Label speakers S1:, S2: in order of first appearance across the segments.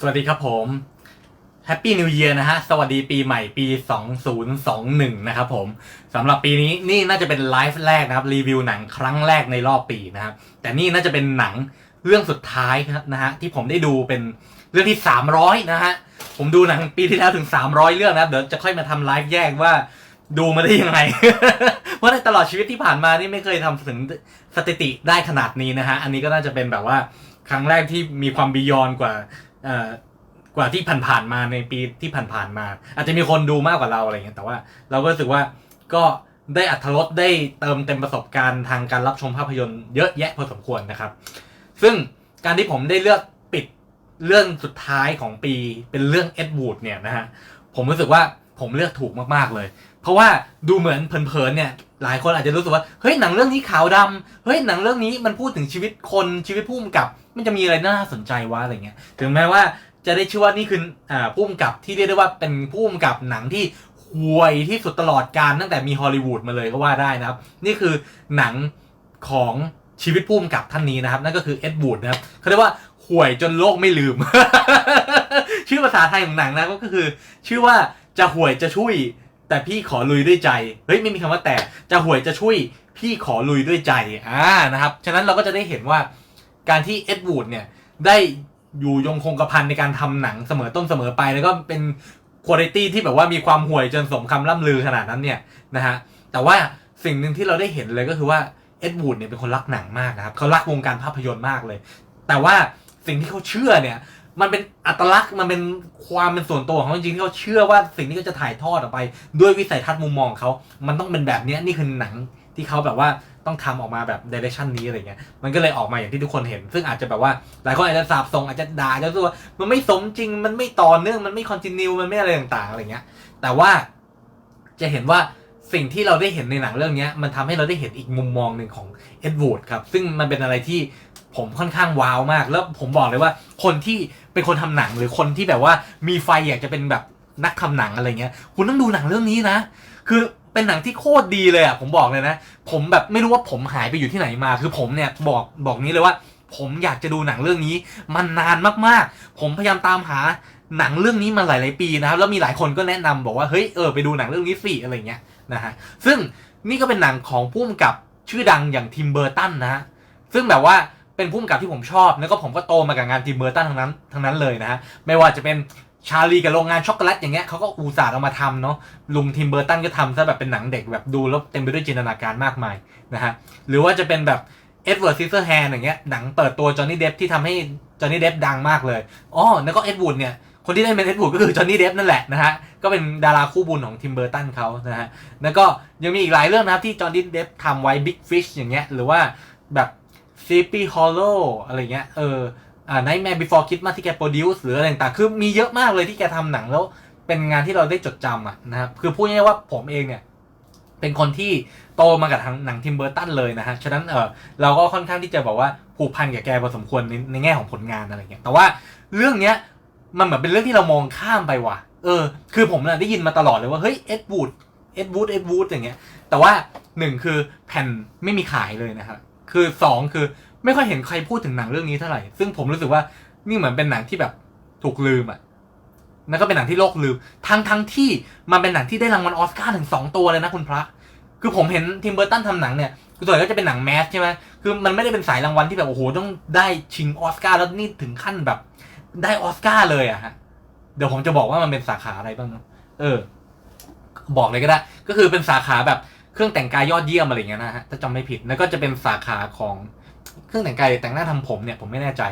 S1: สวัสดีครับผม Happy New Year นะฮะ สวัสดีปีใหม่ปี 2021 นะครับผมสำหรับปีนี้นี่น่าจะเป็นไลฟ์แรกนะครับรีวิวหนังครั้งแรกในรอบปีนะครับ แต่นี่น่าจะเป็นหนังเรื่องสุดท้ายนะฮะที่ผมได้ดูเป็นเรื่องที่ 300 นะฮะ ผมดูหนังปีที่แล้วถึง 300 เรื่องนะเดี๋ยวจะค่อยมาทำไลฟ์แยกว่าดูมาได้ยังไง เพราะในตลอดชีวิตที่ผ่านมานี่ไม่เคยทำถึงสถิติได้ขนาดนี้นะฮะ อันนี้ก็น่าจะเป็นแบบว่าครั้งแรกที่มีความบียอนกว่า กว่าที่ผ่านๆมาในปีที่ผ่านๆมา อาจจะมีคนดูมากกว่าเราอะไรเงี้ยแต่ว่าเราก็รู้สึกว่าก็ได้อัธรสได้เติมเต็มประสบการณ์ทางการรับชมภาพยนตร์เยอะแยะพอสมควรนะครับ ซึ่งการที่ผมได้เลือกปิดเรื่องสุดท้ายของปีเป็นเรื่องเอ็ดวูดเนี่ยนะฮะผมรู้สึกว่าผมเลือกถูกมากๆเลย เพราะว่าดูเหมือนเพลินๆเนี่ยหลายคนอาจจะรู้สึกว่าเฮ้ยหนังเรื่องนี้ขาวดำเฮ้ยหนังเรื่องนี้มันพูดถึงชีวิตคนชีวิตผู้กำกับ มันจะมีอะไรน่าสนใจวะอะไรเงี้ยถึงแม้ว่าจะได้ชื่อว่านี่คืออ่าผู้กำกับที่เรียกได้ว่าเป็นผู้กำกับหนังที่ห่วยที่สุดตลอดการตั้งแต่มีฮอลลีวูดมาเลยก็ว่าได้นะครับ นี่คือหนังของชีวิตผู้กำกับท่านนี้นะครับ นั่นก็คือเอ็ดวูดนะครับเขาเรียกว่าห่วยจนโลกไม่ลืม ชื่อภาษาไทยของหนังนะก็คือ ชื่อว่าจะห่วยจะช่วย แต่พี่ขอลุยด้วยใจเฮ้ยไม่มีคำว่าแต่จะห่วยจะช่วย พี่ขอลุยด้วยใจอ่านะครับฉะนั้นเราก็จะได้เห็นว่า การที่เอ็ดวูดเนี่ยได้อยู่ยงคงกระพันในการทำหนังเสมอต้นเสมอไป แล้วก็เป็นคุณภาพที่แบบว่ามีความห่วยจนสมคำล่ำลือขนาดนั้นเนี่ยนะฮะแต่ว่าสิ่งหนึ่งที่เราได้เห็นเลยก็คือว่าเอ็ดวูดเนี่ยเป็นคนรักหนังมากนะครับเขารักวงการภาพยนตร์มากเลย แต่ว่าสิ่งที่เขาเชื่อเนี่ยมันเป็นอัตลักษณ์มันเป็นความเป็นส่วนตัวของเขาจริงๆที่เขาเชื่อว่าสิ่งที่เขาจะถ่ายทอดออกไป ด้วยวิสัยทัศน์มุมมองเขา มันต้องเป็นแบบเนี้ยนี่คือหนังที่เขาแบบว่า ต้องทำออกมาแบบเดเรคชันนี้อะไรเงี้ยมันก็เลยออกมาอย่างที่ทุกคนเห็น ซึ่งอาจจะแบบว่าหลายคนอาจจะสาบส่งอาจจะด่าจะรู้สึกว่ามันไม่สมจริงมันไม่ต่อเนื่องมันไม่คอนติเนียมันไม่อะไรต่างๆอะไรเงี้ย แต่ว่าจะเห็นว่าสิ่งที่เราได้เห็นในหนังเรื่องนี้มันทำให้เราได้เห็นอีกมุมมองหนึ่งของเอ็ดวูดครับ ซึ่งมันเป็นอะไรที่ผมค่อนข้างว้าวมาก แล้วผมบอกเลยว่าคนที่เป็นคนทำหนังหรือคนที่แบบว่ามีไฟอยากจะเป็นแบบนักทำหนังอะไรเงี้ย คุณต้องดูหนังเรื่องนี้นะ คือ เป็นหนังที่โคตรดีเลยอะผมบอกเลยนะ ผมแบบไม่รู้ว่าผมหายไปอยู่ที่ไหนมา คือผมเนี่ยบอกบอกนี้เลยว่า ผมอยากจะดูหนังเรื่องนี้มันนานมากๆ ผมพยายามตามหาหนังเรื่องนี้มาหลาย ๆ ปีนะครับแล้วมีหลายคนก็แนะนำบอกว่าเฮ้ยเออไปดูหนังเรื่องนี้สิอะไรเงี้ยนะฮะซึ่งนี่ก็เป็นหนังของผู้กำกับชื่อดังอย่างทิมเบอร์ตันนะฮะซึ่งแบบว่าเป็นผู้กำกับที่ผมชอบ แล้วก็ผมก็โตมากับงานทิมเบอร์ตันทั้งนั้นทั้งนั้นเลยนะฮะไม่ว่าจะเป็น ชาลีกับโรงงานช็อกโกแลตอย่างเงี้ยเขาก็อุตส่าห์เอามาทำเนาะลุงทิมเบอร์ตันก็ทำซะแบบเป็นหนังเด็กแบบดูแล้วเต็มไปด้วยจินตนาการมากมายนะฮะหรือว่าจะเป็นแบบเอ็ดเวิร์ดซิสเตอร์แฮนอย่างเงี้ยหนังเปิดตัวจอห์นนี่เดฟที่ทำให้จอห์นนี่เดฟดังมากเลยอ๋อแล้วก็เอ็ดวูดเนี่ยคนที่ได้เป็นเอ็ดวูดก็คือจอห์นนี่เดฟนั่นแหละนะฮะก็เป็นดาราคู่บุญของทิมเบอร์ตันเขานะฮะแล้วก็ยังมีอีกหลายเรื่องนะครับที่จอห์นนี่เดฟทำไว้ Big Fish อย่างเงี้ยหรือว่าแบบ Sleepy Hollow อะไรเงี้ยเออ อ่า Nightmare Before Christmas ที่แกโปรดิวซ์หรืออะไรต่างๆคือมีเยอะมากเลยที่แกทำหนังแล้วเป็นงานที่เราได้จดจำอะนะครับคือพูดง่ายๆว่าผมเองเนี่ย เป็นคนที่โตมากับทางหนังทิมเบอร์ตันเลยนะฮะ ฉะนั้นเออเราก็ค่อนข้างที่จะบอกว่าผูกพันกับแกพอสมควรในในแง่ของผลงานอะไรเงี้ยแต่ว่าเรื่องเนี้ยมันเหมือนเป็นเรื่องที่เรามองข้ามไปว่ะ เออ คือผมน่ะได้ยินมาตลอดเลยว่า เฮ้ย เอ็ดวูด เอ็ดวูด เอ็ดวูด อย่างเงี้ย แต่ว่าหนึ่งคือแผ่นไม่มีขายเลยนะครับ คือสองคือ ไม่ค่อยเห็นใครพูดถึงหนังเรื่องนี้เท่าไหร่ ซึ่งผมรู้สึกว่านี่เหมือนเป็นหนังที่แบบถูกลืมอะแล้วก็เป็นหนังที่โลกลืม ทั้งทั้งที่มันเป็นหนังที่ได้รางวัลออสการ์ถึงสองตัวเลยนะคุณพระ คือผมเห็นทิมเบอร์ตันทำหนังเนี่ยคือส่วนใหญ่ก็จะเป็นหนังแมสใช่ไหมคือมันไม่ได้เป็นสายรางวัลที่แบบโอ้โหต้องได้ชิงออสการ์แล้วนี่ถึงขั้นแบบ ได้ออสการ์เลยอะฮะ เดี๋ยวผมจะบอกว่ามันเป็นสาขาอะไรบ้างเนอะเออ บอกเลยก็ได้ ก็คือเป็นสาขาแบบเครื่องแต่งกายยอดเยี่ยมอะไรเงี้ยนะฮะ ถ้าจำไม่ผิด แล้วก็จะเป็นสาขาของ เครื่องแต่งกายหรือแต่งหน้าทำผมเนี่ยผมไม่แน่ใจ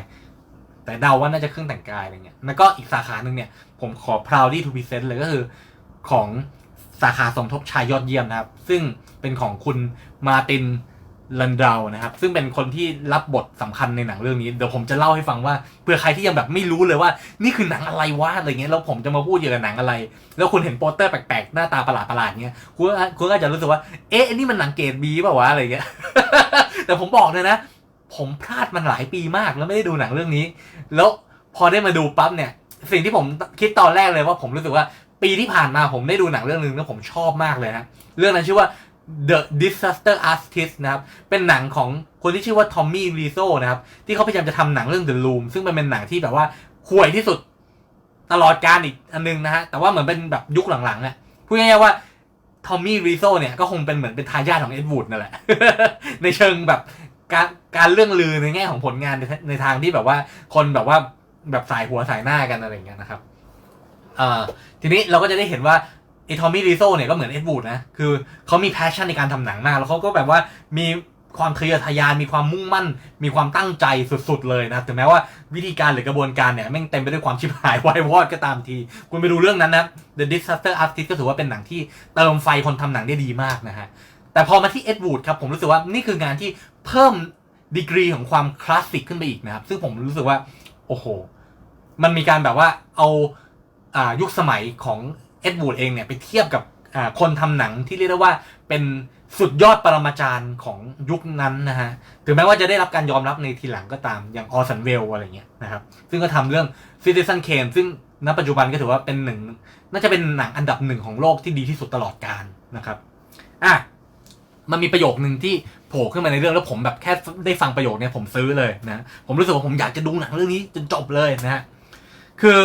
S1: แต่เดาว่าน่าจะเครื่องแต่งกายอะไรเงี้ยแล้วก็อีกสาขาหนึ่งเนี่ยผมขอ proudly to present เลยก็คือของสาขาสมทบชายยอดเยี่ยมนะครับ ซึ่งเป็นของคุณมาตินลันดาวนะครับ ซึ่งเป็นคนที่รับบทสำคัญในหนังเรื่องนี้ เดี๋ยวผมจะเล่าให้ฟังว่าเผื่อใครที่ยังแบบไม่รู้เลยว่า นี่คือหนังอะไรวะอะไรเงี้ยแล้วผมจะมาพูดเกี่ยวกับหนังอะไร แล้วคุณเห็นโปสเตอร์แปลกๆ หน้าตาประหลาดๆเงี้ยคุณก็คุณก็อาจจะรู้สึกว่า เอ๊ะนนี่มันหนังเกรดบีป่าวะอะไรเงี้ย แต่ผมบอกเลยนะ ผมพลาดมันหลายปีมากแล้วไม่ได้ดูหนังเรื่องนี้ แล้วพอได้มาดูปั๊บเนี่ย สิ่งที่ผมคิดตอนแรกเลยว่าผมรู้สึกว่าปีที่ผ่านมาผมได้ดูหนังเรื่องหนึ่งแล้วผมชอบมากเลยนะเรื่องนั้นชื่อว่า The Disaster Artist นะครับ เป็นหนังของคนที่ชื่อว่าทอมมี่รีโซนะครับ ที่เขาพยายามจะทำหนังเรื่อง The Room ซึ่งมันเป็นหนังที่แบบว่าห่วยที่สุดตลอดการอีกอันนึงนะฮะ แต่ว่าเหมือนเป็นแบบยุคหลังๆอะพูดง่ายๆว่าทอมมี่รีโซเนี่ยก็คงเป็นเหมือนเป็นทายาทของเอ็ดวูดนั่นแหละ ในเชิงแบบการ การเรื่องลือในแง่ของผลงานในในทางที่แบบว่าคนแบบว่าแบบสายหัวสายหน้ากันอะไรอย่างเงี้ยนะครับเอ่อทีนี้เราก็จะได้เห็นว่าไอทอมมี่รีโซเนี่ยก็เหมือนเอ็ดวูดนะ คือเขามีแพชชั่นในการทำหนังมาก แล้วเขาก็แบบว่ามีความทะเยอทะยาน มีความมุ่งมั่น มีความตั้งใจสุดๆเลยนะ ถึงแม้ว่าวิธีการหรือกระบวนการเนี่ยแม่งเต็มไปด้วยความชิบหายวายวอดก็ตามที คุณไปดูเรื่องนั้นนะ The Disaster Artist ก็ถือว่าเป็นหนังที่เติมไฟคนทำหนังได้ดีมากนะฮะ แต่พอมาที่เอ็ดวูดครับผมรู้สึกว่านี่คืองานที่เพิ่ม ดีกรีของความคลาสสิกขึ้นไปอีกนะครับ ซึ่งผมรู้สึกว่า โอ้โห มันมีการแบบว่าเอาอ่ายุคสมัยของเอ็ดวูดเองเนี่ยไปเทียบกับอ่าคนทำหนังที่เรียกได้ว่าเป็นสุดยอดปรมาจารย์ของยุคนั้นนะฮะ ถึงแม้ว่าจะได้รับการยอมรับในทีหลังก็ตาม อย่างออสันเวลอะไรเงี้ยนะครับ ซึ่งก็ทำเรื่อง Citizen Kane ซึ่งณปัจจุบันก็ถือว่าเป็นหนึ่ง น่าจะเป็นหนังอันดับหนึ่งของโลกที่ดีที่สุดตลอดกาลนะครับ อะ มันมีประโยคนึงที่โผล่ขึ้นมาในเรื่องแล้วผมแบบแค่ได้ฟังประโยคเนี้ยผมซื้อเลยนะผมรู้สึกว่าผมอยากจะดูหนังเรื่องนี้จนจบเลยนะฮะคือ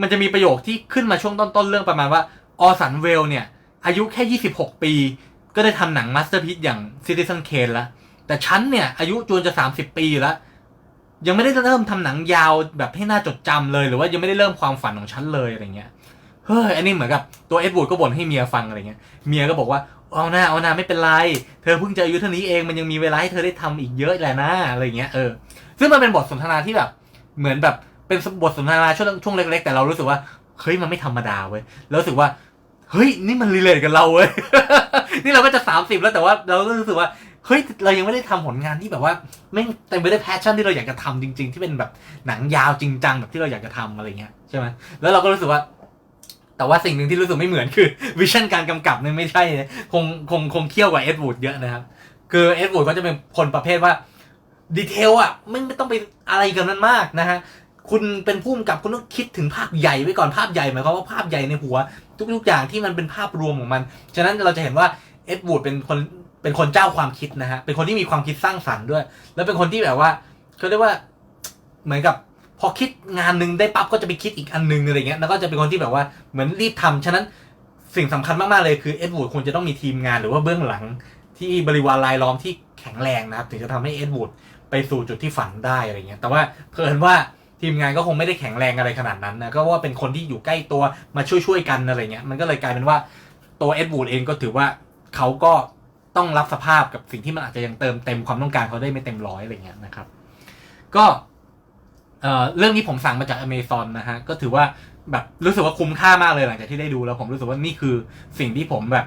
S1: มันจะมีประโยคที่ขึ้นมาช่วงต้นๆเรื่องประมาณว่าออสันเวลเนี่ย อายุแค่ 26 ปี ก็ได้ทำหนังมาสเตอร์พีซอย่าง Citizen Kane แล้วแต่ฉันเนี่ย อายุจวนจะ 30 ปีแล้ว ยังไม่ได้เริ่มทำหนังยาวแบบให้น่าจดจำเลย หรือว่ายังไม่ได้เริ่มความฝันของฉันเลยอะไรเงี้ยเฮ้ยอันนี้เหมือนกับตัวเอ็ดวูดก็บ่นให้เมียฟังอะไรเงี้ยเมียก็บอกว่า เอาหน้าเอาหน้าไม่เป็นไร เธอเพิ่งจะอายุเท่านี้เองมันยังมีเวลาให้เธอได้ทำอีกเยอะแหละนะอะไรเงี้ยเออซึ่งมันเป็นบทสนทนาที่แบบ เหมือนแบบเป็นบทสนทนาช่วงช่วงเล็ก ๆ แต่เรารู้สึกว่าเฮ้ยมันไม่ธรรมดาเว้ยแล้วรู้สึกว่าเฮ้ยนี่มันรีเลทกับเราเว้ยนี่เราก็จะสามสิบแล้วแต่ว่าเราก็รู้สึกว่าเฮ้ยเรายังไม่ได้ทำผลงานที่แบบว่าไม่เต็มไปด้วยแพชชั่นที่เราอยากจะทำจริง ๆ ที่เป็นแบบหนังยาวจริงจังแบบที่เราอยากจะทำอะไรเงี้ยใช่ไหมแล้วเราก็รู้สึกว่า แต่ว่าสิ่งหนึ่งที่รู้สึกไม่เหมือนคือวิชั่นการกำกับเนี่ยไม่ใช่ คงคงคงเคี่ยวกว่าเอ็ดวูดเยอะนะครับ คือเอ็ดวูดก็จะเป็นคนประเภทว่าดีเทลอะไม่ไม่ต้องไปอะไรกันนั้นมากนะฮะคุณเป็นผู้กำกับคุณต้องคิดถึงภาพใหญ่ไว้ก่อนภาพใหญ่หมายความว่าภาพใหญ่ในหัว ทุกๆอย่างที่มันเป็นภาพรวมของมัน ฉะนั้นเราจะเห็นว่าเอ็ดวูดเป็นคนเป็นคนเจ้าความคิดนะฮะเป็นคนที่มีความคิดสร้างสรรค์ด้วย แล้วเป็นคนที่แบบว่าเขาเรียกว่าเหมือนกับ พอคิดงานหนึ่งได้ปั๊บก็จะไปคิดอีกอันหนึ่งอะไรเงี้ยแล้วก็จะเป็นคนที่แบบว่าเหมือนรีบทำฉะนั้นสิ่งสำคัญมากๆเลยคือเอ็ดวูดควรจะต้องมีทีมงานหรือว่าเบื้องหลังที่บริวารรายล้อมที่แข็งแรงนะครับถึงจะทำให้เอ็ดวูดไปสู่จุดที่ฝันได้อะไรเงี้ยแต่ว่าเพิ่นว่าทีมงานก็คงไม่ได้แข็งแรงอะไรขนาดนั้นนะก็ว่าเป็นคนที่อยู่ใกล้ตัวมาช่วยๆกันอะไรเงี้ยมันก็เลยกลายเป็นว่าตัวเอ็ดวูดเองก็ถือว่าเขาก็ต้องรับสภาพกับสิ่งที่มันอาจจะยังเติมเต็มความต้องการเขาได้ไม่เต็มร้อยอะไรเงี้ยนะครับ ก็ เอ่อเรื่องนี้ผมสั่งมาจากอเมซอนนะฮะ ก็ถือว่าแบบรู้สึกว่าคุ้มค่ามากเลยหลังจากที่ได้ดูแล้วผมรู้สึกว่านี่คือสิ่งที่ผมแบบ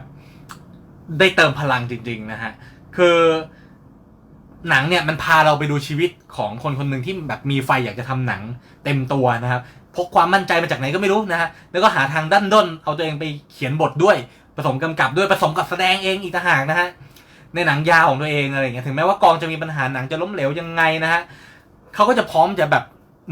S1: ได้เติมพลังจริง ๆ นะฮะ คือหนังเนี่ยมันพาเราไปดูชีวิตของคนคนหนึ่งที่แบบมีไฟอยากจะทำหนังเต็มตัวนะครับพกความมั่นใจมาจากไหนก็ไม่รู้นะฮะแล้วก็หาทางดันด้น เอาตัวเองไปเขียนบทด้วยผสมกำกับด้วยผสมกับแสดงเองอีกต่างหากนะฮะในหนังยาวของตัวเองอะไรอย่างเงี้ยถึงแม้ว่ากองจะมีปัญหาหนังจะล้มเหลวยังไงนะฮะเขาก็จะพร้อมจะแบบ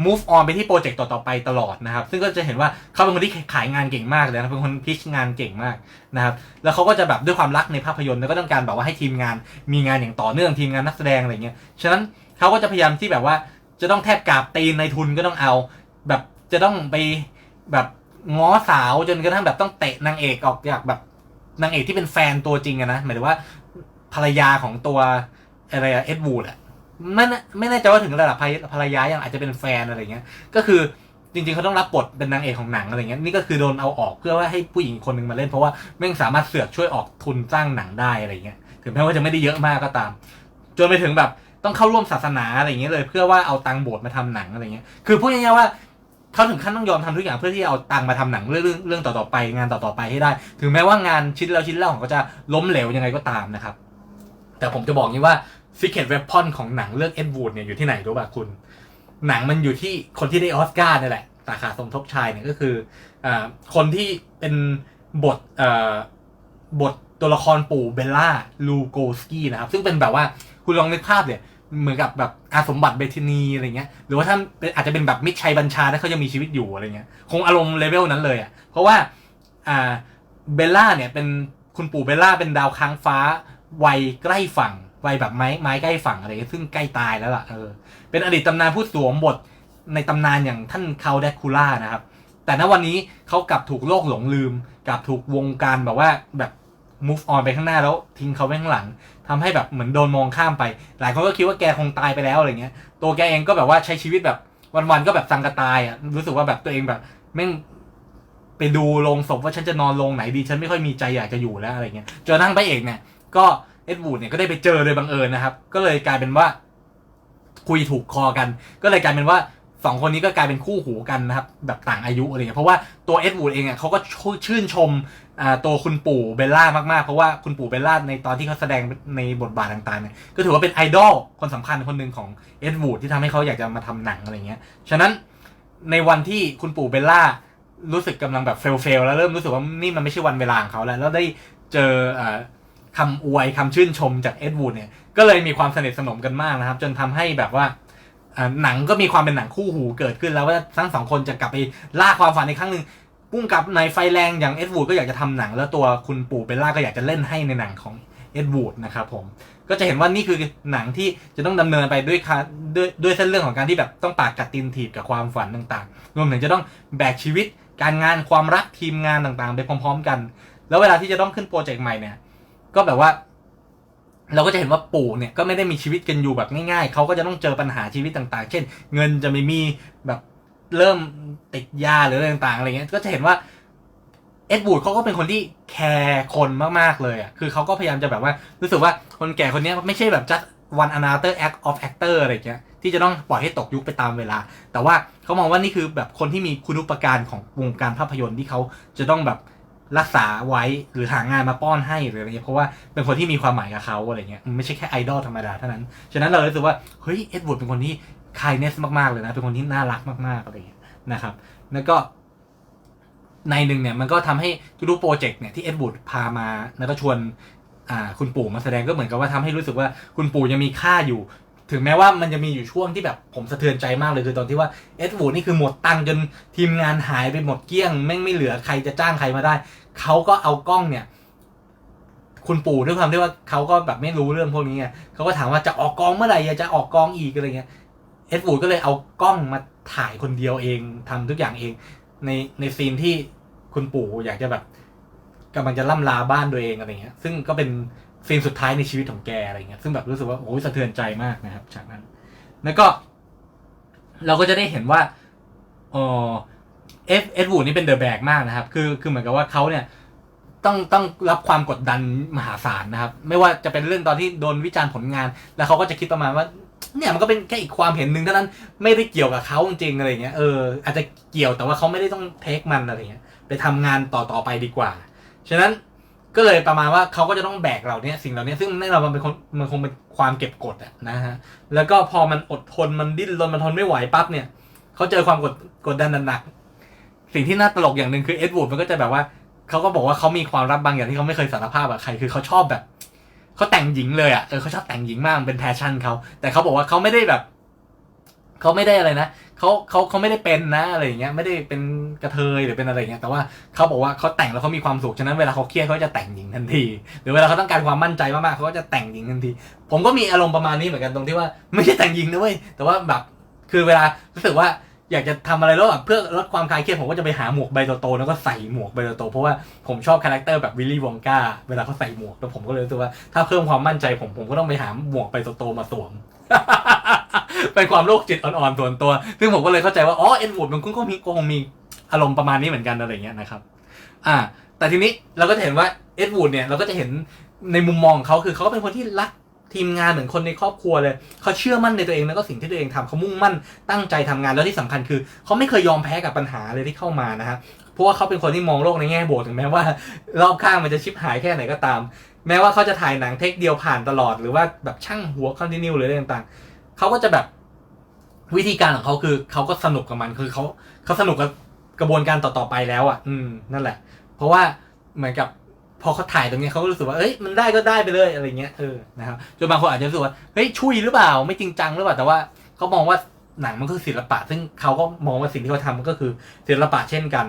S1: move on ไปที่โปรเจกต์ต่อๆไปตลอดนะครับ ซึ่งก็จะเห็นว่าเขาเป็นคนที่ขายงานเก่งมากเลยนะเป็นคนพิชงานเก่งมากนะครับ แล้วเขาก็จะแบบด้วยความรักในภาพยนตร์แล้วก็ต้องการแบบว่าให้ทีมงานมีงานอย่างต่อเนื่องทีมงานนักแสดงอะไรเงี้ย ฉะนั้นเขาก็จะพยายามที่แบบว่าจะต้องแทบกราบตีนในทุนก็ต้องเอา แบบจะต้องไปแบบง้อสาวจนกระทั่งแบบต้องเตะนางเอกออกจากแบบนางเอกที่เป็นแฟนตัวจริงอะนะหมายถึงว่าภรรยาของตัวอะไรอะเอ็ดวูดอะ ไม่แน่ไม่แน่ใจว่าถึงระดับภรรยายังอาจจะเป็นแฟนอะไรเงี้ย ก็คือจริงๆเขาต้องรับบทเป็นนางเอกของหนังอะไรเงี้ยนี่ก็คือโดนเอาออกเพื่อว่าให้ผู้หญิงคนหนึ่งมาเล่นเพราะว่าแม่งสามารถเสือกช่วยออกทุนสร้างหนังได้อะไรเงี้ยถึงแม้ว่าจะไม่ได้เยอะมากก็ตาม จนไปถึงแบบต้องเข้าร่วมศาสนาอะไรเงี้ยเลย เพื่อว่าเอาตังค์โบสถ์มาทำหนังอะไรเงี้ยคือพูดง่ายๆว่าเขาถึงขั้นต้องยอมทำทุกอย่างเพื่อที่เอาตังค์มาทำหนังเรื่องเรื่องต่อๆไป งานต่อๆไปให้ได้ ถึงแม้ว่างานชิ้นแล้วชิ้นเล่าของเขาจะล้มเหลวยังไงก็ตามนะครับ แต่ผมจะบอกนี้ว่า Secret Weapon ของหนังเรื่องเอ็ดวูดเนี่ยอยู่ที่ไหนรู้ป่ะคุณ หนังมันอยู่ที่คนที่ได้ออสการ์นี่แหละสาขาสมทบชายเนี่ยก็คืออคนที่เป็นบทบทตัวละครปู่เบลล่าลูโกสกี้นะครับ ซึ่งเป็นแบบว่าคุณลองนึกภาพเนี่ยเหมือนกับแบบอาสมบัติเบทินีอะไรเงี้ย หรือว่าถ้านอาจจะเป็นแบบมิชัยบัญชาถ้าเขายังมีชีวิตอยู่อะไรเงี้ย คงอารมณ์เลเวลนั้นเลยอะ เพราะว่าอ่าเบลล่าเนี่ยเป็นคุณปู่เบลล่าเป็นดาวค้างฟ้าวัยใกล้ฝั่ง วัยแบบไม้ไม้ใกล้ฝั่งอะไรเงี้ยซึ่งใกล้ตายแล้วล่ะเออเป็นอดีตตำนานผู้สวมบทในตำนานอย่างท่านคาวแดคูล่านะครับ แต่ณวันนี้เขากลับถูกโลกหลงลืมกลับถูกวงการแบบว่าแบบ move on ไปข้างหน้าแล้วทิ้งเขาไว้ข้างหลังทำให้แบบเหมือนโดนมองข้ามไป หลายคนก็คิดว่าแกคงตายไปแล้วอะไรเงี้ย ตัวแกเองก็แบบว่าใช้ชีวิตแบบวันๆก็แบบสังกะตายอะรู้สึกว่าแบบตัวเองแบบแม่งไปดูโรงศพว่าฉันจะนอนโรงไหนดี ฉันไม่ค่อยมีใจอยากจะอยู่แล้วอะไรเงี้ยจนนั่งพระเอกเนี่ยก็ เอ็ดวูดเนี่ยก็ได้ไปเจอโดยบังเอิญนะครับ ก็เลยกลายเป็นว่า คุยถูกคอกัน ก็เลยกลายเป็นว่าสองคนนี้ก็กลายเป็นคู่หูกันนะครับ แบบต่างอายุอะไรเงี้ยเพราะว่าตัวเอ็ดวูดเองอะเขาก็ชื่นชมตัวคุณปู่เบลล่ามากๆ เพราะว่าคุณปู่เบลล่าในตอนที่เขาแสดงในบทบาทต่างๆเนี่ยก็ถือว่าเป็นไอดอลคนสำคัญคนหนึ่งของเอ็ดวูดที่ทำให้เขาอยากจะมาทำหนังอะไรเงี้ยฉะนั้นในวันที่คุณปู่เบลล่ารู้สึกกำลังแบบเฟลเฟลแล้วเริ่มรู้สึกว่านี่มันไม่ใช่วันเวลาของเขาแล้วแล้วได้เจออ คำอวยคำชื่นชมจากเอ็ดวูดเนี่ยก็เลยมีความสนิทสนมกันมากนะครับ จนทำให้แบบว่าหนังก็มีความเป็นหนังคู่หูเกิดขึ้นแล้วว่าทั้งสองคนจะกลับไปล่าความฝันในครั้งหนึ่งพุ่งกับในไฟแรงอย่างเอ็ดวูดก็อยากจะทำหนัง แล้วตัวคุณปู่เบลล่าก็อยากจะเล่นให้ในหนังของเอ็ดวูดนะครับผมก็จะเห็นว่านี่คือหนังที่จะต้องดำเนินไปด้วยคด้วยด้วยเส้นเรื่องของการที่แบบต้องปากกัดตีนถีบกับความฝันต่างๆ รวมถึงจะต้องแบกชีวิตการงานความรักทีมงานต่างๆ ไปพร้อม ๆ กัน แล้วเวลาที่จะต้องขึ้นโปรเจกต์ใหม่เนี่ย ก็แบบว่า เราก็จะเห็นว่าปู่เนี่ยก็ไม่ได้มีชีวิตกันอยู่แบบง่ายๆ เขาก็จะต้องเจอปัญหาชีวิตต่าง ๆ เช่น เงินจะไม่มีแบบเริ่มติดยาหรืออะไรต่างๆอะไรเงี้ย ก็จะเห็นว่าเอ็ดวูดเขาก็เป็นคนที่แคร์คนมากๆเลยอะ คือเขาก็พยายามจะแบบว่า รู้สึกว่าคนแก่คนนี้ไม่ใช่แบบ just one another act of actor อะไรเงี้ย ที่จะต้องปล่อยให้ตกยุคไปตามเวลา แต่ว่าเขามองว่านี่คือแบบคนที่มีคุณุปการของวงการภาพยนตร์ที่เขาจะต้องแบบ รักษาไว้หรือหางานมาป้อนให้หรืออะไรเงี้ยเพราะว่าเป็นคนที่มีความหมายกับเขาอะไรเงี้ยไม่ใช่แค่ไอดอลธรรมดาเท่านั้น ฉะนั้นเราเลยรู้สึกว่าเฮ้ยเอ็ดวูดเป็นคนที่คายเนสมากๆเลยนะ เป็นคนที่น่ารักมากๆอะไรเงี้ยนะครับ แล้วก็ในหนึ่งเนี่ยมันก็ทำให้ทุกๆโปรเจกต์เนี่ยที่เอ็ดวูดพามาแล้วก็ชวนอ่าคุณปู่มาแสดงก็เหมือนกับว่าทำให้รู้สึกว่าคุณปู่ยังมีค่าอยู่ ถึงแม้ว่ามันจะมีอยู่ช่วงที่แบบผมสะเทือนใจมากเลยคือตอนที่ว่าเอ็ดวูดนี่คือหมดตังจนทีมงานหายไปหมดเกลี้ยงแม่งไม่เหลือใครจะจ้างใครมาได้ เขาก็เอากล้องเนี่ย คุณปู่ด้วยความที่ว่าเขาก็แบบไม่รู้เรื่องพวกนี้ไงเขาก็ถามว่าจะออกกองเมื่อไหร่อยากจะออกกองอีกอะไรเงี้ยเอ็ดวูดก็เลยเอากล้องมาถ่ายคนเดียวเองทำทุกอย่างเอง ในในซีนที่คุณปู่อยากจะแบบกำลังจะล่ำลาบ้านตัวเองอะไรเงี้ย ซึ่งก็เป็นซีนสุดท้ายในชีวิตของแกอะไรเงี้ย ซึ่งแบบรู้สึกว่าโอ้ยสะเทือนใจมากนะครับฉากนั้น แล้วก็ เราก็จะได้เห็นว่าเออ เอฟเอ็ดวูดนี่เป็นเดอะแบกมากนะครับ คือคือเหมือนกับว่าเขาเนี่ยต้องต้องรับความกดดันมหาศาลนะครับ ไม่ว่าจะเป็นเรื่องตอนที่โดนวิจารณ์ผลงาน แล้วเขาก็จะคิดประมาณว่า เนี่ยมันก็เป็นแค่อีกความเห็นหนึ่งเท่านั้นไม่ได้เกี่ยวกับเขาจริงๆอะไรเงี้ยเอออาจจะเกี่ยวแต่ว่าเขาไม่ได้ต้องเทคมันอะไรเงี้ยไปทำงานต่อต่อไปดีกว่า ฉะนั้นก็เลยประมาณว่าเขาก็จะต้องแบกเราเนี่ยสิ่งเหล่านี้ซึ่งแน่นอนมันเป็นคนมันคงเป็นความเก็บกดอะนะฮะแล้วก็พอมันอดทนมันดิ้นรนมันทนไม่ไหวปั๊บเนี่ยเขาเจอความกดกดดันหนัก สิ่งที่น่าตลกอย่างหนึ่งคือเอ็ดวูดมันก็จะแบบว่าเขาก็บอกว่าเขามีความรับบางอย่างที่เขาไม่เคยสารภาพกับใครคือเขาชอบแบบเขาแต่งหญิงเลยอะเออเขาชอบแต่งหญิงมากเป็นแพชชั่นเขาแต่เขาบอกว่าเขาไม่ได้แบบเขาไม่ได้อะไรนะเขาเขาเขาไม่ได้เป็นนะอะไรอย่างเงี้ยไม่ได้เป็นกระเทยหรือเป็นอะไรอย่างเงี้ยแต่ว่าเขาบอกว่าเขาแต่งแล้วเขามีความสุขฉะนั้นเวลาเขาเครียดเขาจะแต่งหญิงทันที หรือเวลาเขาต้องการความมั่นใจมากๆเขาก็จะแต่งหญิงทันที ผมก็มีอารมณ์ประมาณนี้เหมือนกันตรงที่ว่า ไม่ใช่แต่งหญิงนะเว้ยแต่ว่าแบบคือเวลารู้สึกว่า อยากจะทำอะไรแล้วแบบเพื่อลดความคลายเครียดผมก็จะไปหาหมวกใบโตๆแล้วก็ใส่หมวกใบโตๆเพราะว่าผมชอบคาแรคเตอร์แบบวิลลี่วองกาเวลาเขาใส่หมวกแล้วผมก็เลยรู้สึกว่าถ้าเพิ่มความมั่นใจผมผมก็ต้องไปหาหมวกใบโตๆมาสวมเป็นความโรคจิตอ่อนๆส่วนตัว ซึ่งผมก็เลยเข้าใจว่าอ๋อเอ็ดวูดมันก็มีก็คงมีอารมณ์ประมาณนี้เหมือนกันอะไรเงี้ยนะครับ อ่า แต่ทีนี้เราก็จะเห็นว่าเอ็ดวูดเนี่ยเราก็จะเห็นในมุมมองของเขาคือเขาก็เป็นคนที่รัก ทีมงานเหมือนคนในครอบครัวเลยเขาเชื่อมั่นในตัวเองแล้วก็สิ่งที่ตัวเองทำเขามุ่งมั่นตั้งใจทำงานแล้วที่สำคัญคือเขาไม่เคยยอมแพ้กับปัญหาเลยที่เข้ามานะฮะเพราะว่าเขาเป็นคนที่มองโลกในแง่บวกถึงแม้ว่ารอบข้างมันจะชิบหายแค่ไหนก็ตาม แม้ว่าเขาจะถ่ายหนังเทคเดียวผ่านตลอดหรือว่าแบบช่างหัวคอนติเนียหรืออะไรต่างๆเขาก็จะแบบวิธีการของเขาคือเขาก็สนุกกับมันคือเขาเขาสนุกกับกระบวนการต่อๆไปแล้วอะ อืมนั่นแหละ เพราะว่าเหมือนกับ พอเขาถ่ายตรงนี้เขาก็รู้สึกว่าเอ้ยมันได้ก็ได้ไปเลยอะไรเงี้ยเออนะครับจนบางคนอาจจะรู้สึกว่าเฮ้ยชุยหรือเปล่าไม่จริงจังหรือเปล่าแต่ว่าเขามองว่าหนังมันคือศิลปะ ซึ่งเขาก็มองว่าสิ่งที่เขาทำมันก็คือศิลปะเช่นกัน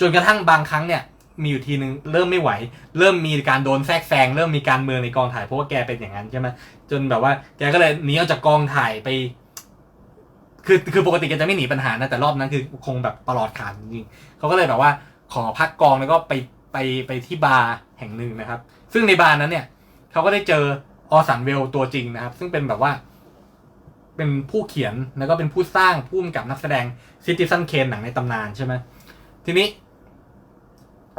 S1: จนกระทั่งบางครั้งเนี่ยมีอยู่ทีนึงเริ่มไม่ไหว เริ่มมีการโดนแทรกแซงเริ่มมีการเมืองในกองถ่ายเพราะว่าแกเป็นอย่างนั้นใช่ไหมจนแบบว่าแกก็เลยหนีออกจากกองถ่ายไป คือคือปกติแกจะไม่หนีปัญหานะแต่รอบนั้นคือคงแบบตลอดขาดจริงเขาก็เลยแบบว่าขอพักกองแล้วก็ไป ไปไปที่บาร์แห่งหนึ่งนะครับ ซึ่งในบาร์นั้นเนี่ยเขาก็ได้เจอออสันเวลตัวจริงนะครับ ซึ่งเป็นแบบว่า เป็นผู้เขียนแล้วก็เป็นผู้สร้างผู้กำกับนักแสดงซิติซันเคนหนังในตำนานใช่ไหมทีนี้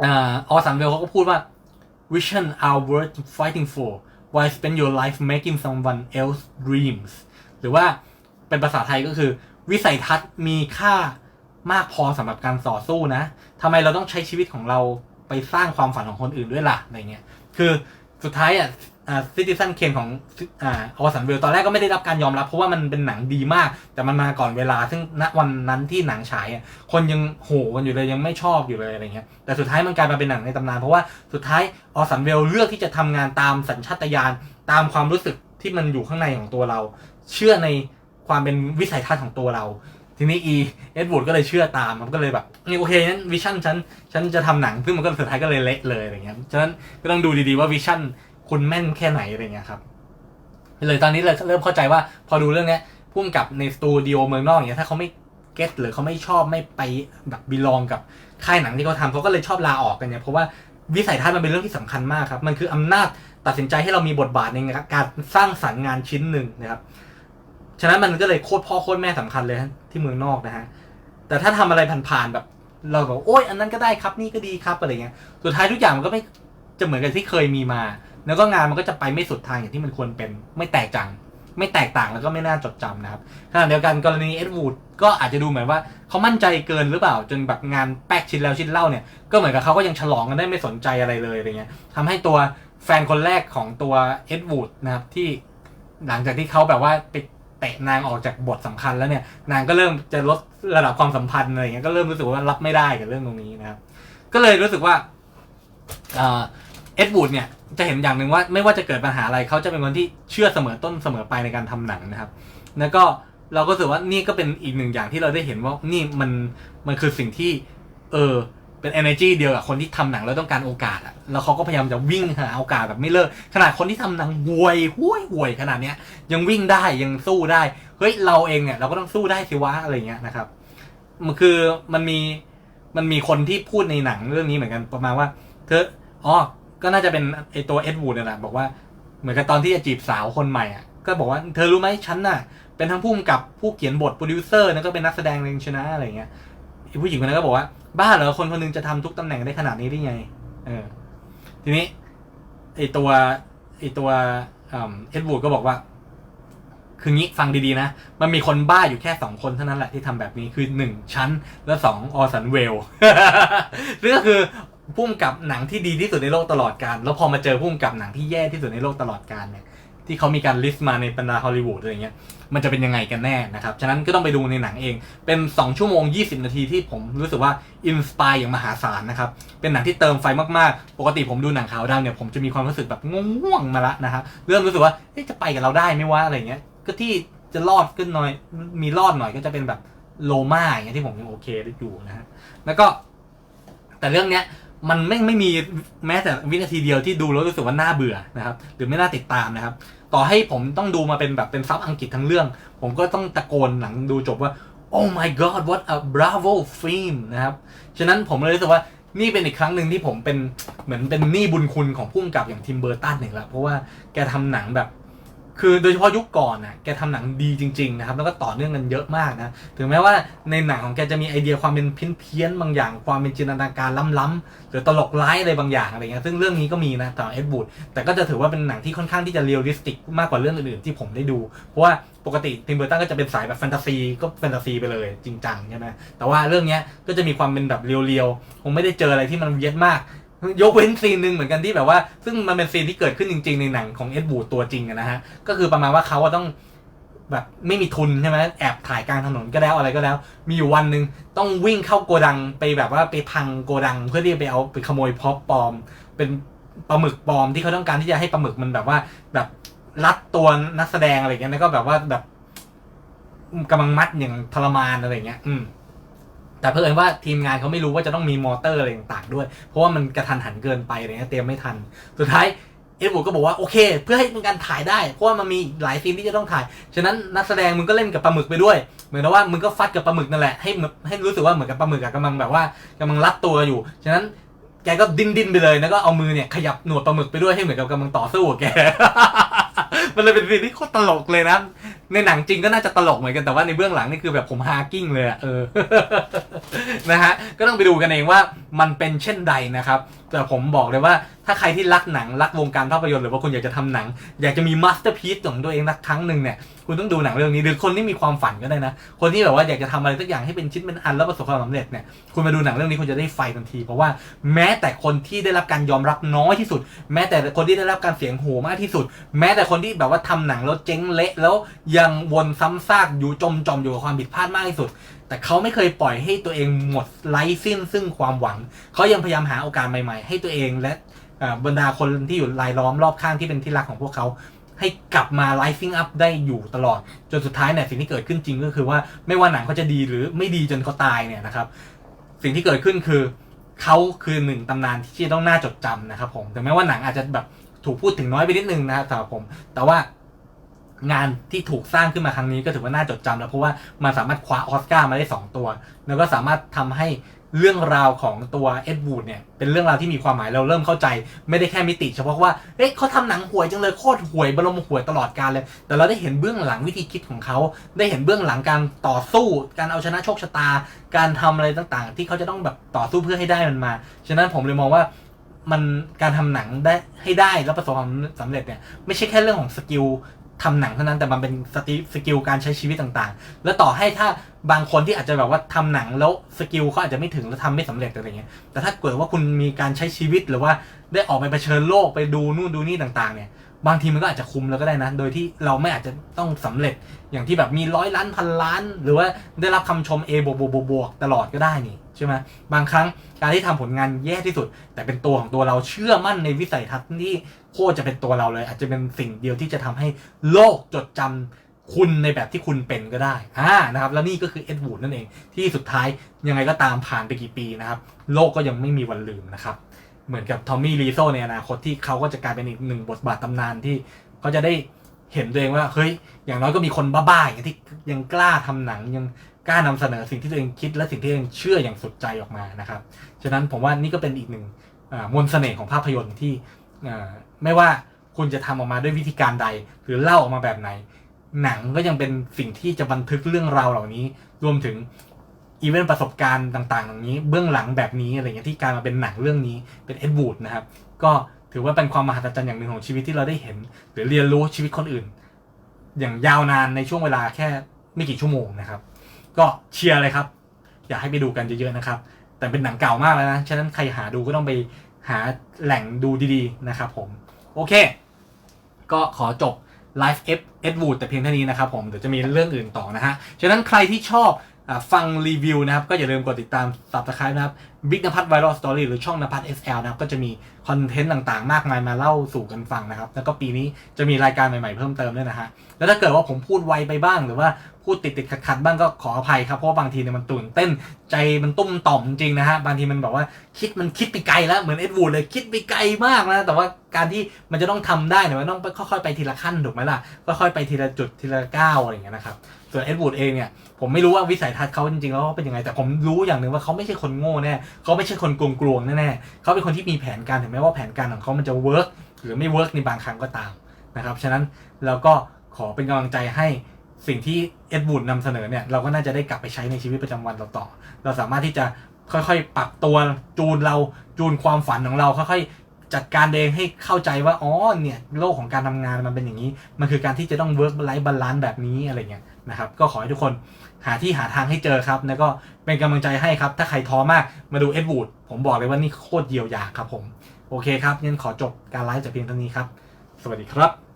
S1: ออสันเวลเขาก็พูดว่า vision are worth fighting for why spend your life making someone else dreams หรือว่าเป็นภาษาไทยก็คือ วิสัยทัศน์มีค่ามากพอสำหรับการต่อสู้นะทำไมเราต้องใช้ชีวิตของเรา ไปสร้างความฝันของคนอื่นด้วยล่ะอะไรเงี้ยคือสุดท้ายอะซิติซันเคนของอ่าอสันเวลตอนแรกก็ไม่ได้รับการยอมรับ เพราะว่ามันเป็นหนังดีมาก แต่มันมาก่อนเวลา ซึ่งณวันนั้นที่หนังฉายอะคนยังโหกันอยู่เลยยังไม่ชอบอยู่เลยอะไรเงี้ยแต่สุดท้ายมันกลายมาเป็นหนังในตำนาน เพราะว่าสุดท้ายออสันเวลเลือกที่จะทำงานตามสัญชาตญาณตามความรู้สึกที่มันอยู่ข้างในของตัวเรา เชื่อในความเป็นวิสัยทัศน์ของตัวเรา ทีนี้อีเอ็ดวูดก็เลยเชื่อตามมันก็เลยแบบนี่โอเคงั้นวิชั่นฉันฉันจะทำหนังซึ่งมันก็สุดท้ายก็เลยเละเลยอะไรเงี้ยฉะนั้นก็ต้องดูดีๆว่าวิชั่นคุณแม่นแค่ไหนอะไรเงี้ยครับเลยตอนนี้เลยเริ่มเข้าใจว่าพอดูเรื่องเนี้ยพุ่มกับในสตูดิโอเมืองนอกอย่างเงี้ยถ้าเขาไม่เก็ตหรือเขาไม่ชอบไม่ไปแบบบิลองกับค่ายหนังที่เขาทำเขาก็เลยชอบลาออกกันเนี่ยเพราะว่าวิสัยทัศน์มันเป็นเรื่องที่สำคัญมากครับ มันคืออำนาจตัดสินใจให้เรามีบทบาทในการสร้างสรรค์งานชิ้นหนึ่งนะครับ ฉะนั้นมันก็เลยโคตรพ่อโคตรแม่สำคัญเลยที่เมืองนอกนะฮะ แต่ถ้าทำอะไรผ่านๆแบบ เราบอกโอ้ยอันนั้นก็ได้ครับนี่ก็ดีครับอะไรเงี้ย สุดท้ายทุกอย่างมันก็ไม่จะเหมือนกับที่เคยมีมา แล้วก็งานมันก็จะไปไม่สุดทางอย่างที่มันควรเป็น ไม่แตกจัง ไม่แตกต่างแล้วก็ไม่น่าจดจำนะครับขณะเดียวกันกรณีเอ็ดวูดก็อาจจะดูเหมือนว่าเขามั่นใจเกินหรือเปล่า จนแบบงานแป๊กชิ้นแล้วชิ้นเล่าเนี่ย ก็เหมือนกับเขาก็ยังฉลองกันได้ไม่สนใจอะไรเลยอะไรเงี้ยทำให้ตัวแฟนคนแรกของตัวเอ็ดวูดนะครับที่หลังจากที่เขาแบบว่าไป เตะนางออกจากบทสำคัญแล้วเนี่ยนางก็เริ่มจะลดระดับความสัมพันธ์อะไรเงี้ยก็เริ่มรู้สึกว่ารับไม่ได้กับเรื่องตรงนี้นะครับ ก็เลยรู้สึกว่าเอ็ดวูดเนี่ยจะเห็นอย่างหนึ่งว่าไม่ว่าจะเกิดปัญหาอะไรเขาจะเป็นคนที่เชื่อเสมอต้นเสมอปลายในการทำหนังนะครับ แล้วก็เราก็รู้สึกว่านี่ก็เป็นอีกหนึ่งอย่างที่เราได้เห็นว่านี่มันมันคือสิ่งที่ เออ เป็น energy เดียวกับคนที่ทำหนังแล้วต้องการโอกาสอะแล้วเขาก็พยายามจะวิ่งหาโอกาสแบบไม่เลิก ขนาดคนที่ทำหนังห่วยห่วยห่วยขนาดเนี้ย ยังวิ่งได้ยังสู้ได้ เฮ้ยเราเองเนี่ยเราก็ต้องสู้ได้สิวะอะไรเงี้ยนะครับ มันคือมันมีมันมีคนที่พูดในหนังเรื่องนี้เหมือนกันประมาณว่า เธออ๋อก็น่าจะเป็นไอตัวเอ็ดวูดเนี่ยแหละบอกว่าเหมือนกับตอนที่จะจีบสาวคนใหม่อะก็บอกว่าเธอรู้ไหมฉันน่ะเป็นทั้งผู้กำกับผู้เขียนบทโปรดิวเซอร์แล้วก็เป็นนักแสดงเองชนะอะไรเงี้ย ผู้หญิงคนนั้นก็บอกว่า บ้าเหรอคนคนหนึงจะทำทุกตำแหน่งได้ขนาดนี้ได้ไง เออ ทีนี้ไอตัวไอตัวเอ็ดวูดก็บอกว่า คืองี้ฟังดีๆนะ มันมีคนบ้าอยู่แค่สองคนเท่านั้นแหละที่ทำแบบนี้คือหนึ่งชั้น และสองออสันเวลซึ่ก็คือพุ่มกับหนังที่ดีที่สุดในโลกตลอดการ แล้วพอมาเจอพุ่มกับหนังที่แย่ที่สุดในโลกตลอดการเนี่ยที่เขามีการลิสต์มาในบรรดาฮอลลีวูดอะไรเงี้ย มันจะเป็นยังไงกันแน่นะครับ ฉะนั้นก็ต้องไปดูในหนังเอง เป็น 2 ชั่วโมง 20 นาทีที่ผมรู้สึกว่าอินสปายอย่างมหาศาลนะครับ เป็นหนังที่เติมไฟมากๆ ปกติผมดูหนังขาวดำเนี่ยผมจะมีความรู้สึกแบบง่วงมาละนะครับเริ่มรู้สึกว่าจะไปกับเราได้ไหมวะอะไรเงี้ย ก็ที่จะรอดขึ้นหน่อย มีรอดหน่อยก็จะเป็นแบบโลมาอย่างเงี้ยที่ผมยังโอเคอยู่นะฮะ แล้วก็ แต่เรื่องเนี้ยมันไม่ไม่มีแม้แต่วินาทีเดียวที่ดูแล้วรู้สึกว่าน่าเบื่อนะครับ หรือไม่น่าติดตามนะครับ ต่อให้ผมต้องดูมาเป็นแบบเป็นซับอังกฤษทั้งเรื่อง ผมก็ต้องตะโกนหลังดูจบว่า oh my god what a bravo film นะครับ ฉะนั้นผมเลยรู้สึกว่านี่เป็นอีกครั้งหนึ่งที่ผมเป็นเหมือนเป็นหนี้บุญคุณของผู้กำกับอย่างทิมเบอร์ตันหนึ่งละเพราะว่าแกทำหนังแบบ คือโดยเฉพาะยุคก่อนน่ะแกทำหนังดีจริง ๆ นะครับ แล้วก็ต่อเนื่องกันเยอะมากนะ ถึงแม้ว่าในหนังของแกจะมีไอเดียความเป็นเพี้ยนๆบางอย่าง ความเป็นจินตนาการล้ำๆหรือตลกร้ายอะไรบางอย่างอะไรเงี้ยซึ่งเรื่องนี้ก็มีนะต่อเอ็ดบูดแต่ก็จะถือว่าเป็นหนังที่ค่อนข้างที่จะเรียลลิสติกมากกว่าเรื่องอื่นๆที่ผมได้ดู เพราะว่าปกติทิมเบอร์ตันก็จะเป็นสายแบบแฟนตาซีก็แฟนตาซีไปเลยจริงจังใช่ไหมแต่ว่าเรื่องนี้ก็จะมีความเป็นแบบเรียวๆคงไม่ได้เจออะไรที่มันเวียดมาก ยกเว้นซีนหนึ่งเหมือนกันที่แบบว่า ซึ่งมันเป็นซีนที่เกิดขึ้นจริง ๆ ในหนังของเอ็ดบูดตัวจริงนะฮะ ก็คือประมาณว่าเขาต้องแบบไม่มีทุนใช่ไหมแอบถ่ายกลางถนนก็แล้วอะไรก็แล้ว มีอยู่วันหนึ่งต้องวิ่งเข้าโกดังไปแบบว่าไปพังโกดัง เพื่อที่ไปเอาไปขโมยพร็อพปลอม เป็นปลาหมึกปลอมที่เขาต้องการที่จะให้ปลาหมึกมันแบบว่า แบบรัดตัวนักแสดงอะไรเงี้ยแล้วก็แบบว่าแบบกำลังมัดอย่างทรมานอะไรเงี้ย อืม แต่เพื่อนว่าทีมงานเขาไม่รู้ว่าจะต้องมีมอเตอร์อะไรต่างๆด้วย เพราะว่ามันกระทันหันเกินไปอะไรเงี้ยเตรียมไม่ทัน สุดท้ายเอ็ดวูดก็บอกว่าโอเค เพื่อให้เป็นการถ่ายได้ เพราะว่ามันมีหลายซีนที่จะต้องถ่าย ฉะนั้นนักแสดงมึงก็เล่นกับปลาหมึกไปด้วย เหมือนว่ามึงก็ฟัดกับปลาหมึกนั่นแหละให้ให้รู้สึกว่าเหมือนกับปลาหมึกกำลังแบบว่ากำลังรัดตัวอยู่ ฉะนั้นแกก็ดิ้นดิ้นไปเลยแล้วก็เอามือเนี่ยขยับหนวดปลาหมึกไปด้วยให้เหมือนกับกำลังต่อสู้กับแก มันเลยเป็นซีนที่โคตรตลกเลยนะ ในหนังจริงก็น่าจะตลกเหมือนกันแต่ว่าในเบื้องหลังนี่คือแบบผมฮากิ้งเลยอะเออนะฮะก็ต้องไปดูกันเองว่ามันเป็นเช่นใดนะครับ แต่ผมบอกเลยว่าถ้าใครที่รักหนังรักวงการภาพยนตร์หรือว่าคุณอยากจะทำหนัง อยากจะมีมาสเตอร์พีซของตัวเองสักครั้งหนึ่งเนี่ยคุณต้องดูหนังเรื่องนี้หรือคนที่มีความฝันก็ได้นะ คนที่แบบว่าอยากจะทำอะไรสักอย่างให้เป็นชิ้นเป็นอันแล้วประสบความสำเร็จเนี่ยคุณมาดูหนังเรื่องนี้คุณจะได้ไฟทันที เพราะว่าแม้แต่คนที่ได้รับการยอมรับน้อยที่สุด แม้แต่คนที่ได้รับการเสียงโห่มากที่สุด แม้แต่คนที่แบบว่าทำหนังแล้วเจ๊งเละแล้วยังวนซ้ำซากอยู่จมจอมอยู่กับความผิดพลาดมากที่สุด แต่เขาไม่เคยปล่อยให้ตัวเองหมดไร้สิ้นซึ่งความหวัง เขายังพยายามหาโอกาสใหม่ๆ ให้ตัวเองและบรรดาคนที่อยู่รายล้อมรอบข้างที่เป็นที่รักของพวกเขา ให้กลับมา rising up ได้อยู่ตลอด จนสุดท้ายเนี่ยสิ่งที่เกิดขึ้นจริงก็คือว่าไม่ว่าหนังเขาจะดีหรือไม่ดีจนเขาตายเนี่ยนะครับ สิ่งที่เกิดขึ้นคือเขาคือหนึ่งตำนานที่ต้องน่าจดจำนะครับผมถึงแม้ว่าหนังอาจจะแบบถูกพูดถึงน้อยไปนิดนึงนะครับสำหรับผม แต่ว่า งานที่ถูกสร้างขึ้นมาครั้งนี้ก็ถือว่าน่าจดจำแล้วเพราะว่ามันสามารถคว้าออสการ์มาได้ 2 ตัว แล้วก็สามารถทำให้เรื่องราวของตัวเอ็ดวูดเนี่ยเป็นเรื่องราวที่มีความหมายเราเริ่มเข้าใจ ไม่ได้แค่มิติเฉพาะว่าเฮ้ยเขาทำหนังห่วยจังเลยโคตรห่วยบรมห่วยตลอดการเลย แต่เราได้เห็นเบื้องหลังวิธีคิดของเขา ได้เห็นเบื้องหลังการต่อสู้ การเอาชนะโชคชะตา การทำอะไรต่างๆ ที่เขาจะต้องแบบต่อสู้เพื่อให้ได้มันมา ฉะนั้นผมเลยมองว่ามันการทำหนังได้ให้ได้แล้วประสบความสำเร็จเนี่ยไม่ใช่แค่เรื่องของสกิล ทำหนังเท่านั้นแต่มันเป็นสติสกิลการใช้ชีวิตต่างๆ แล้วต่อให้ถ้าบางคนที่อาจจะแบบว่าทำหนังแล้วสกิลเขาอาจจะไม่ถึงแล้วทำไม่สำเร็จอะไรเงี้ยแต่ถ้าเกิดว่าคุณมีการใช้ชีวิตหรือว่าได้ออกไปเผชิญโลกไปดูนู่นดูนี่ต่างๆ เนี่ย บางทีมันก็อาจจะคุมแล้วก็ได้นะ โดยที่เราไม่อาจจะต้องสำเร็จอย่างที่แบบมีร้อยล้านพันล้าน หรือว่าได้รับคำชม A บวกบวกบวกบวกตลอดก็ได้นี่ ช่ไหมบางครั้งการที่ทำผลงานแย่ที่สุด แต่เป็นตัวของตัวเราเชื่อมั่นในวิสัยทัศน์ที่โคตรจะเป็นตัวเราเลย อาจจะเป็นสิ่งเดียวที่จะทำให้โลกจดจำคุณในแบบที่คุณเป็นก็ได้อ่านะครับแล้วนี่ก็คือเอ็ดวูดนั่นเองที่สุดท้ายยังไงก็ตามผ่านไปกี่ปีนะครับ โลกก็ยังไม่มีวันลืมนะครับ เหมือนกับทอมมี่ลีโซในอนาคตที่เขาก็จะกลายเป็นอีกหนึ่งบทบาทตำนานที่เขาจะได้เห็นตัวเองว่าเฮ้ยอย่างน้อยก็มีคนบ้าๆอย่างที่ยังกล้าทำหนังยัง กล้านำเสนอสิ่งที่ตัวเองคิดและสิ่งที่ตัวเองเชื่ออย่างสุดใจออกมานะครับ ฉะนั้นผมว่านี่ก็เป็นอีกหนึ่งมนต์เสน่ห์ของภาพยนตร์ที่ไม่ว่าคุณจะทำออกมาด้วยวิธีการใด หรือเล่าออกมาแบบไหน หนังก็ยังเป็นสิ่งที่จะบันทึกเรื่องราวเหล่านี้ รวมถึงอีเวนต์ประสบการณ์ต่างๆเหล่านี้ เบื้องหลังแบบนี้อะไรเงี้ยที่การมาเป็นหนังเรื่องนี้เป็นเอ็ดวูดนะครับ ก็ถือว่าเป็นความมหัศจรรย์อย่างหนึ่งของชีวิตที่เราได้เห็น หรือเรียนรู้ชีวิตคนอื่น อย่างยาวนานในช่วงเวลาแค่ไม่กี่ชั่วโมงนะครับ ก็เชียร์เลยครับ อยากให้ไปดูกันเยอะๆนะครับ แต่เป็นหนังเก่ามากแล้วนะ ฉะนั้นใครหาดูก็ต้องไปหาแหล่งดูดีๆนะครับผม โอเค ก็ขอจบไลฟ์เอฟเอ็ดวูดแต่เพียงเท่านี้นะครับผม เดี๋ยวจะมีเรื่องอื่นต่อนะฮะ ฉะนั้นใครที่ชอบอฟังรีวิวนะครับ ก็อย่าลืมกดติดตาม subscribe นะครับ Big นภัทร Viral Story หรือช่องนภัทร SL นะครับ ก็จะมีคอนเทนต์ต่างๆ มากมายมาเล่าสู่กันฟังนะครับ แล้วก็ปีนี้จะมีรายการใหม่ๆเพิ่มเติมด้วยนะฮะ แล้วถ้าเกิดว่าผมพูดไวไปบ้างหรือว่า พูดติดติดๆขัดๆบ้างก็ขออภัยครับ เพราะว่าบางทีเนี่ยมันตื่นเต้นใจมันตุ้มต่อมจริงนะฮะ บางทีมันแบบว่าคิดมันคิดไปไกลแล้วเหมือนเอ็ดวูดเลยคิดไปไกลมากนะ แต่ว่าการที่มันจะต้องทำได้เนี่ยมันต้องค่อยๆไปทีละขั้นถูกไหมล่ะค่อยๆไปทีละจุดทีละก้าวอะไรอย่างเงี้ยนะครับส่วนเอ็ดวูดเองเนี่ยผมไม่รู้ว่าวิสัยทัศน์เขาจริงๆแล้วเขาเป็นยังไง แต่ผมรู้อย่างหนึ่งว่าเขาไม่ใช่คนโง่แน่เขาไม่ใช่คนกลวงๆแน่ๆเขาเป็นคนที่มีแผนการถึงแม้ว่าแผนการของเขามันจะเวิร์กหรือไม่เวิร์กในบางครั้งก็ตามนะครับฉะนั้นเราก็ขอเป็นกำลังใจให้ สิ่งที่เอ็ดวูดนำเสนอเนี่ยเราก็น่าจะได้กลับไปใช้ในชีวิตประจำวันเราต่อ เราสามารถที่จะค่อยๆ ปรับตัวจูนเราจูนความฝันของเราค่อยๆ จัดการเองให้เข้าใจว่าอ๋อเนี่ยโลกของการทำงานมันเป็นอย่างนี้ มันคือการที่จะต้องเวิร์กไลฟ์บาลานซ์แบบนี้อะไรเงี้ยนะครับก็ขอให้ทุกคนหาที่หาทางให้เจอครับ แล้วก็เป็นกำลังใจให้ครับ ถ้าใครท้อมากมาดูเอ็ดวูดผมบอกเลยว่านี่โคตรเยียวยาครับผม โอเคครับงั้นขอจบการไลฟ์แต่เพียงเท่านี้ครับ สวัสดีครับ